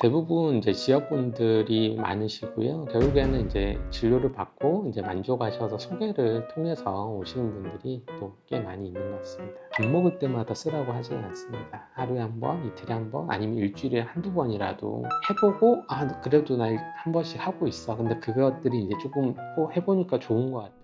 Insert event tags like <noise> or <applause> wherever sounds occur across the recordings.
대부분 이제 지역분들이 많으시고요. 결국에는 이제 진료를 받고 이제 만족하셔서 소개를 통해서 오시는 분들이 또 꽤 많이 있는 것 같습니다. 밥 먹을 때마다 쓰라고 하지는 않습니다. 하루에 한 번, 이틀에 한 번, 아니면 일주일에 한두 번이라도 해보고 아 그래도 나 한 번씩 하고 있어. 근데 그것들이 이제 조금 어, 해보니까 좋은 것 같아요.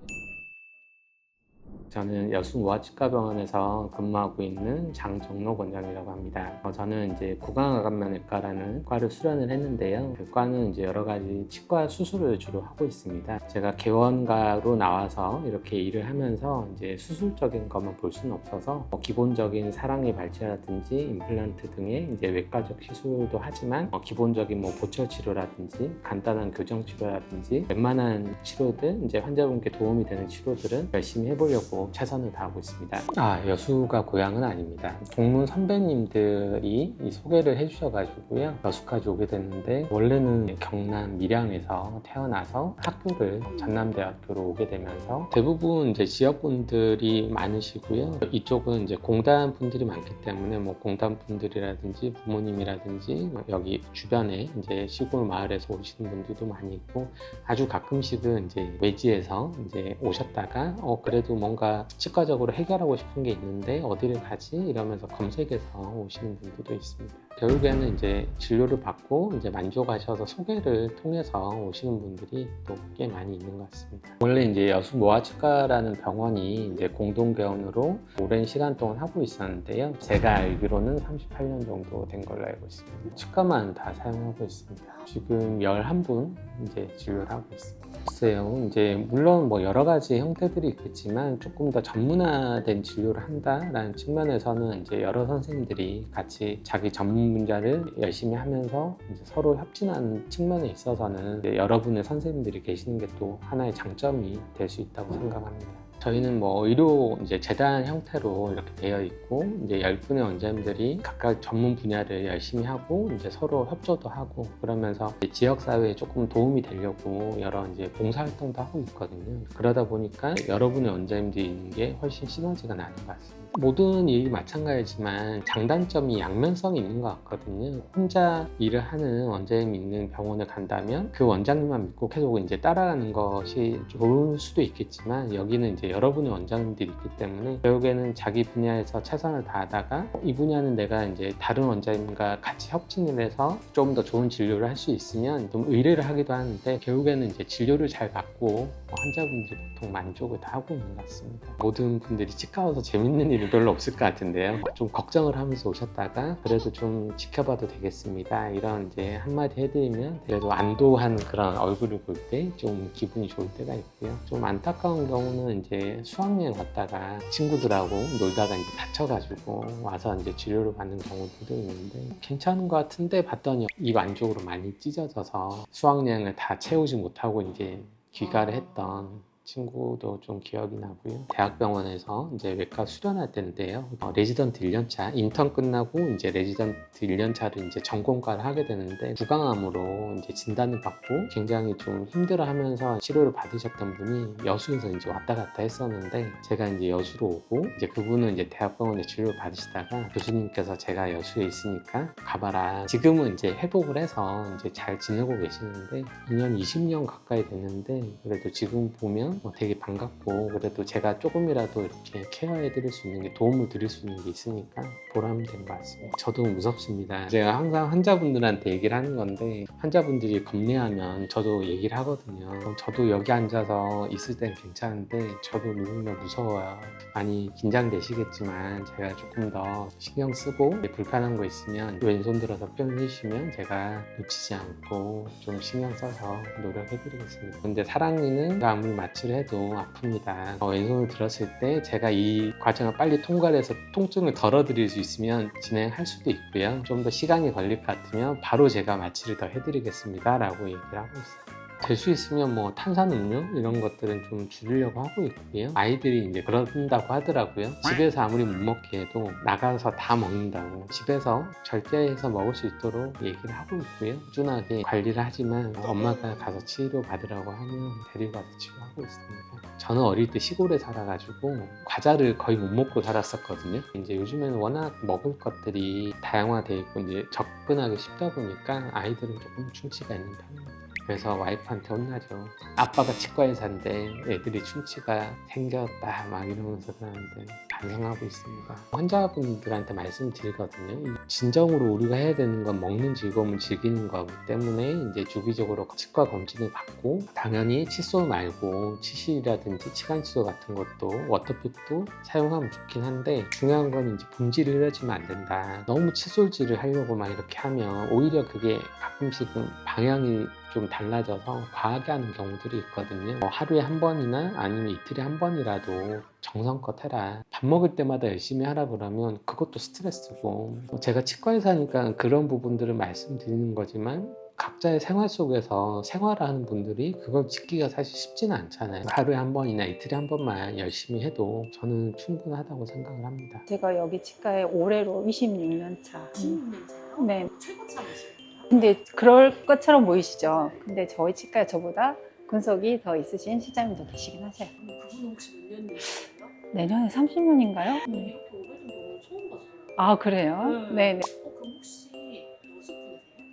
저는 여수 노화치과병원에서 근무하고 있는 장정록 원장이라고 합니다. 어, 저는 이제 구강암면외과라는 과를 수련을 했는데요. 그 과는 이제 여러 가지 치과 수술을 주로 하고 있습니다. 제가 개원가로 나와서 이렇게 일을 하면서 이제 수술적인 것만 볼 수는 없어서 뭐 기본적인 사랑의 발치라든지 임플란트 등의 이제 외과적 시술도 하지만 어, 기본적인 뭐 보철 치료라든지 간단한 교정 치료라든지 웬만한 치료들 이제 환자분께 도움이 되는 치료들은 열심히 해보려고 최선을 다하고 있습니다. 아 여수가 고향은 아닙니다. 동문 선배님들이 이 소개를 해주셔가지고요 여수까지 오게 됐는데 원래는 경남 밀양에서 태어나서 학교를 전남대학교로 오게 되면서 대부분 이제 지역분들이 많으시고요. 이쪽은 이제 공단 분들이 많기 때문에 뭐 공단 분들이라든지 부모님이라든지 여기 주변에 이제 시골 마을에서 오시는 분들도 많이 있고 아주 가끔씩은 이제 외지에서 이제 오셨다가 어 그래도 뭔가 치과적으로 해결하고 싶은 게 있는데 어디를 가지 이러면서 검색해서 오시는 분들도 있습니다. 결국에는 이제 진료를 받고 이제 만족하셔서 소개를 통해서 오시는 분들이 또 꽤 많이 있는 것 같습니다. 원래 이제 여수 모아치과라는 병원이 이제 공동 개원으로 오랜 시간 동안 하고 있었는데요. 제가 알기로는 38년 정도 된 걸로 알고 있습니다. 치과만 다 사용하고 있습니다. 지금 11분 이제 진료를 하고 있습니다. 글쎄요, 이제 물론 뭐 여러 가지 형태들이 있겠지만 조금 더 전문화된 진료를 한다라는 측면에서는 이제 여러 선생님들이 같이 자기 전문 분야를 열심히 하면서 서로 협진하는 측면에 있어서는 여러분의 선생님들이 계시는 게 또 하나의 장점이 될 수 있다고 생각합니다. 저희는 뭐 의료 이제 재단 형태로 이렇게 되어 있고 이제 열 분의 원장님들이 각각 전문 분야를 열심히 하고 이제 서로 협조도 하고 그러면서 지역 사회에 조금 도움이 되려고 여러 이제 봉사 활동도 하고 있거든요. 그러다 보니까 여러분의 원장님들이 있는 게 훨씬 시너지가 나는 것 같습니다. 모든 일이 마찬가지지만 장단점이 양면성이 있는 것 같거든요. 혼자 일을 하는 원장님이 있는 병원에 간다면 그 원장님만 믿고 계속 이제 따라가는 것이 좋을 수도 있겠지만 여기는 이제 여러분의 원장님들이 있기 때문에 결국에는 자기 분야에서 최선을 다하다가 이 분야는 내가 이제 다른 원장님과 같이 협진을 해서 좀 더 좋은 진료를 할 수 있으면 좀 의뢰를 하기도 하는데 결국에는 이제 진료를 잘 받고 환자분들이 보통 만족을 다 하고 있는 것 같습니다. 모든 분들이 치과 와서 재밌는 일이 별로 없을 것 같은데요. 좀 걱정을 하면서 오셨다가 그래도 좀 지켜봐도 되겠습니다. 이런 이제 한마디 해드리면 그래도 안도한 그런 얼굴을 볼 때 좀 기분이 좋을 때가 있고요. 좀 안타까운 경우는 이제 수학여행 갔다가 친구들하고 놀다가 이제 다쳐가지고 와서 이제 치료를 받는 경우들도 있는데 괜찮은 것 같은데 봤더니 입 안쪽으로 많이 찢어져서 수학여행을 다 채우지 못하고 이제 귀가를 했던 친구도 좀 기억이 나고요. 대학병원에서 이제 외과 수련할 때인데요. 어, 레지던트 1년차, 인턴 끝나고 이제 레지던트 1년차를 이제 전공과를 하게 되는데 구강암으로 이제 진단을 받고 굉장히 좀 힘들어하면서 치료를 받으셨던 분이 여수에서 이제 왔다 갔다 했었는데 제가 이제 여수로 오고 이제 그분은 이제 대학병원에 진료를 받으시다가 교수님께서 제가 여수에 있으니까 가봐라. 지금은 이제 회복을 해서 이제 잘 지내고 계시는데 2년, 20년 가까이 됐는데 그래도 지금 보면 어, 되게 반갑고 그래도 제가 조금이라도 이렇게 케어해 드릴 수 있는 게 도움을 드릴 수 있는 게 있으니까 보람된 것 같습니다. 저도 무섭습니다. 제가 항상 환자분들한테 얘기를 하는 건데 환자분들이 겁내하면 저도 얘기를 하거든요. 그럼 저도 여기 앉아서 있을 땐 괜찮은데 저도 누구나 무서워요. 많이 긴장되시겠지만 제가 조금 더 신경 쓰고 불편한 거 있으면 왼손 들어서 표현해 주시면 제가 놓치지 않고 좀 신경 써서 노력해 드리겠습니다. 근데 사랑니는 아무리 마 취를 해도 아픕니다. 어, 왼손을 들었을 때 제가 이 과정을 빨리 통과를 해서 통증을 덜어드릴 수 있으면 진행할 수도 있고요. 좀 더 시간이 걸릴 것 같으면 바로 제가 마취를 더 해드리겠습니다. 라고 얘기를 하고 있어요. 될 수 있으면 뭐 탄산음료 이런 것들은 좀 줄이려고 하고 있고요. 아이들이 이제 그런다고 하더라고요. 집에서 아무리 못 먹게 해도 나가서 다 먹는다고 집에서 절제해서 먹을 수 있도록 얘기를 하고 있고요. 꾸준하게 관리를 하지만 엄마가 가서 치료 받으라고 하면 데리고 가서 치료하고 있습니다. 저는 어릴 때 시골에 살아가지고 과자를 거의 못 먹고 살았었거든요. 이제 요즘에는 워낙 먹을 것들이 다양화돼 있고 이제 접근하기 쉽다 보니까 아이들은 조금 충치가 있는 편입니다. 그래서 와이프한테 혼나죠. 아빠가 치과 의사인데 애들이 충치가 생겼다. 막 이러면서 그러는데 반성하고 있습니다. 환자분들한테 말씀드리거든요. 이 진정으로 우리가 해야 되는 건 먹는 즐거움을 즐기는 거기 때문에 이제 주기적으로 치과 검진을 받고 당연히 칫솔 말고 치실이라든지 치간 칫솔 같은 것도 워터픽도 사용하면 좋긴 한데 중요한 건 이제 분질이 흐려지면 안 된다. 너무 칫솔질을 하려고 막 이렇게 하면 오히려 그게 가끔씩은 방향이 좀 달라져서 과하게 하는 경우들이 있거든요. 뭐 하루에 한 번이나 아니면 이틀에 한 번이라도 정성껏 해라. 밥 먹을 때마다 열심히 하라 그러면 그것도 스트레스고 뭐 제가 치과 의사니까 그런 부분들을 말씀드리는 거지만 각자의 생활 속에서 생활을 하는 분들이 그걸 지키기가 사실 쉽지는 않잖아요. 하루에 한 번이나 이틀에 한 번만 열심히 해도 저는 충분하다고 생각을 합니다. 제가 여기 치과에 올해로 26년 차. 음. 16년 차요? 네. 최고참이시네요. 근데 그럴 것처럼 보이시죠? 근데 저희 치과에 저보다 근속이 더 있으신 시장님도 계시긴 하세요. 그분은 혹시 몇 년이세요? 내년에 30년인가요? 네. 이렇게 오래된 경우는 처음 봤어요. 아 그래요? 네. 네. 네. 어, 그럼 혹시?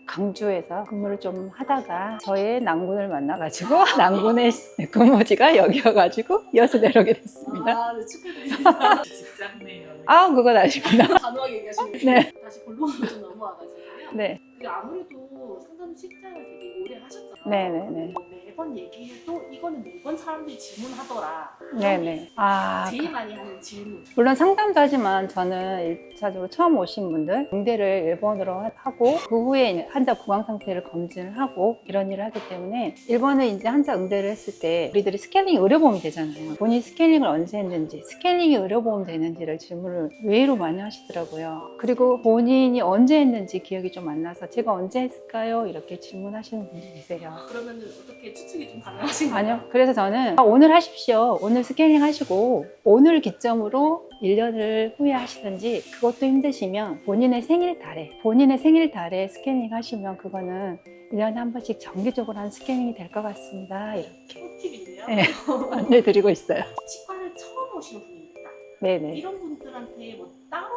강주에서 근무를 좀 하다가 저의 난군을 만나가지고 <laughs> 난군의 근무지가 여기여가지고 여수 내려오게 됐습니다. 아, 네, 축하드립니다. <laughs> 직장네요. 네. 아 그건 아니구나. 단호하게 얘기하시네요. 네. 다시 본론으로 좀 넘어와가지고요. 네. 그 아무래도 상담 실장을 되게 오래 하셨잖아요. 네네네. 뭐 매번 얘기해도 이거는 매번 사람들이 질문하더라. 네네. 아 제일 많이 하는 질문. 물론 상담도 하지만 저는 1차적으로 처음 오신 분들 응대를 일본어로 하고 그 후에 환자 구강 상태를 검진을 하고 이런 일을 하기 때문에 일본은 이제 환자 응대를 했을 때 우리들이 스캐닝 의료보험이 되잖아요. 본인 스캐닝을 언제 했는지 스캐닝이 의료보험 되는지를 질문을 의외로 많이 하시더라고요. 그리고 본인이 언제 했는지 기억이 좀 안 나서 제가 언제 했을까요? 이렇게 질문하시는 분들이 계세요. 그러면은 어떻게 추측이 좀 가능하신가요? 아니요. 그래서 저는 아, 오늘 하십시오. 오늘 스캐닝 하시고 오늘 기점으로 1년을 후에 하시든지 그것도 힘드시면 본인의 생일 달에 본인의 생일 달에 스캐닝 하시면 그거는 1년에 한 번씩 정기적으로 하는 스캐닝이 될 것 같습니다. 이렇게 꿀팁인데요. 네. 안내 드리고 있어요. 치과를 처음 오시는 분이 있다. 네네. 이런 분들한테 뭐 따로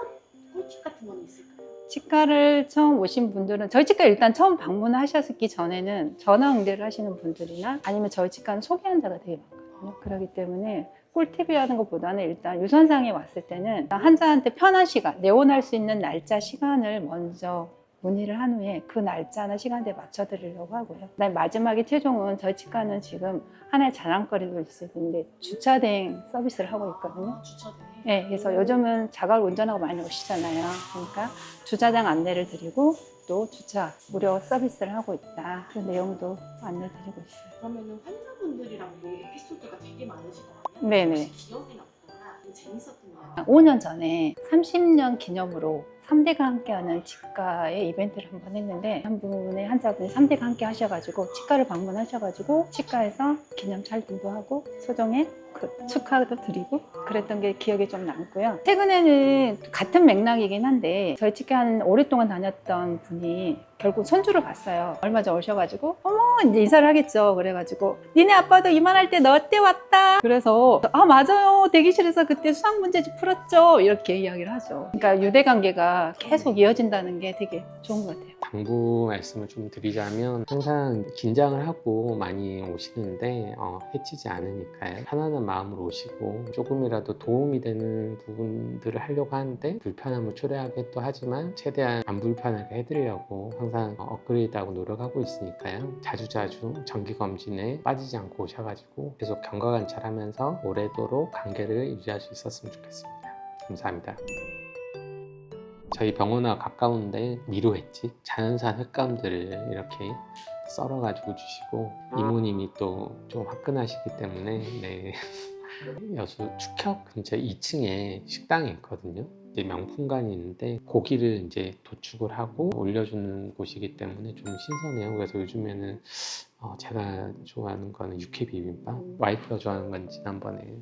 꿀팁 같은 건 있을까요? 치과를 처음 오신 분들은 저희 치과 일단 처음 방문하셨기 전에는 전화 응대를 하시는 분들이나 아니면 저희 치과는 소개 환자가 되게 많거든요. 그렇기 때문에 꿀팁이라는 것보다는 일단 유선상에 왔을 때는 환자한테 편한 시간, 내원할 수 있는 날짜, 시간을 먼저 문의를 한 후에 그 날짜나 시간대에 맞춰 드리려고 하고요. 그다음에 마지막에 최종은 저희 치과는 지금 하나의 자랑거리도 있을 텐데 주차 대행 서비스를 하고 있거든요. 아, 주차 대. 네, 그래서 요즘은 자가를 운전하고 많이 오시잖아요. 그러니까 주차장 안내를 드리고 또 주차 무료 서비스를 하고 있다. 그 내용도 안내 드리고 있어요. 그러면은 환자분들이랑도 에피소드가 되게 많으실 것 같아요. 네네. 혹시 기억에 남거나 좀 재밌었던 이야기. 5년 전에 30년 기념으로 3대가 함께하는 치과의 이벤트를 한번 했는데 한 분의 환자분이 3대가 함께 하셔가지고 치과를 방문하셔가지고 치과에서 기념 촬영도 하고 소정의 그 축하도 드리고 그랬던 게 기억에 좀 남고요. 최근에는 같은 맥락이긴 한데 저희 치과 한 오랫동안 다녔던 분이 결국 손주를 봤어요. 얼마 전 오셔가지고 어머 이제 인사를 하겠죠. 그래가지고 니네 아빠도 이만할 때 너 때 왔다. 그래서 아 맞아요. 대기실에서 그때 수학 문제집 풀었죠. 이렇게 이야기를 하죠. 그러니까 유대 관계가 계속 이어진다는 게 되게 좋은 것 같아요. 당부 말씀을 좀 드리자면 항상 긴장을 하고 많이 오시는데 어, 해치지 않으니까요. 편안한 마음으로 오시고 조금이라도 도움이 되는 부분들을 하려고 하는데 불편함을 초래하게 또 하지만 최대한 안 불편하게 해드리려고 항상 어, 업그레이드하고 노력하고 있으니까요. 자주자주 정기검진에 빠지지 않고 오셔가지고 계속 경과관찰 하면서 오래도록 관계를 유지할 수 있었으면 좋겠습니다. 감사합니다. 저희 병원과 가까운데 미로했지 자연산 횟감들을 이렇게 썰어가지고 주시고 이모님이 또 좀 화끈하시기 때문에 네. <laughs> 여수 축협 근처 2층에 식당이 있거든요. 이제 명품관이 있는데 고기를 이제 도축을 하고 올려주는 곳이기 때문에 좀 신선해요. 그래서 요즘에는 어, 제가 좋아하는 거는 육회 비빔밥. 와이프가 좋아하는 건 지난번에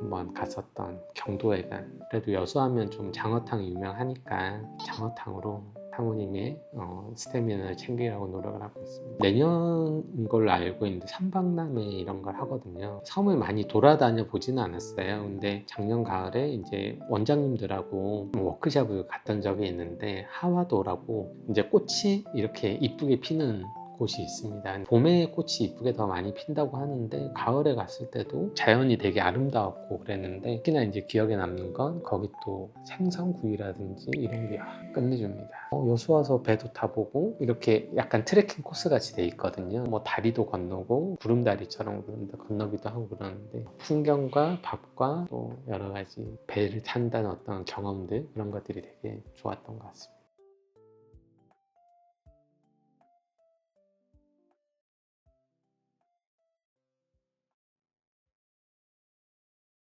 한번 갔었던 경도회관. 그래도 여수하면 좀 장어탕이 유명하니까 장어탕으로 사모님의 어, 스태미나를 챙기려고 노력을 하고 있습니다. 내년인 걸로 알고 있는데 삼박람회 이런 걸 하거든요. 섬을 많이 돌아다녀 보지는 않았어요. 근데 작년 가을에 이제 원장님들하고 워크숍을 갔던 적이 있는데 하와도라고 이제 꽃이 이렇게 이쁘게 피는 곳이 있습니다. 봄에 꽃이 이쁘게 더 많이 핀다고 하는데 가을에 갔을 때도 자연이 되게 아름다웠고 그랬는데 특히나 이제 기억에 남는 건 거기 또 생선구이라든지 이런 게 아, 끝내줍니다. 어, 여수 와서 배도 타보고 이렇게 약간 트레킹 코스 같이 돼 있거든요. 뭐 다리도 건너고 구름다리처럼 그런데 건너기도 하고 그러는데 풍경과 밥과 또 여러 가지 배를 탄다는 어떤 경험들 그런 것들이 되게 좋았던 것 같습니다.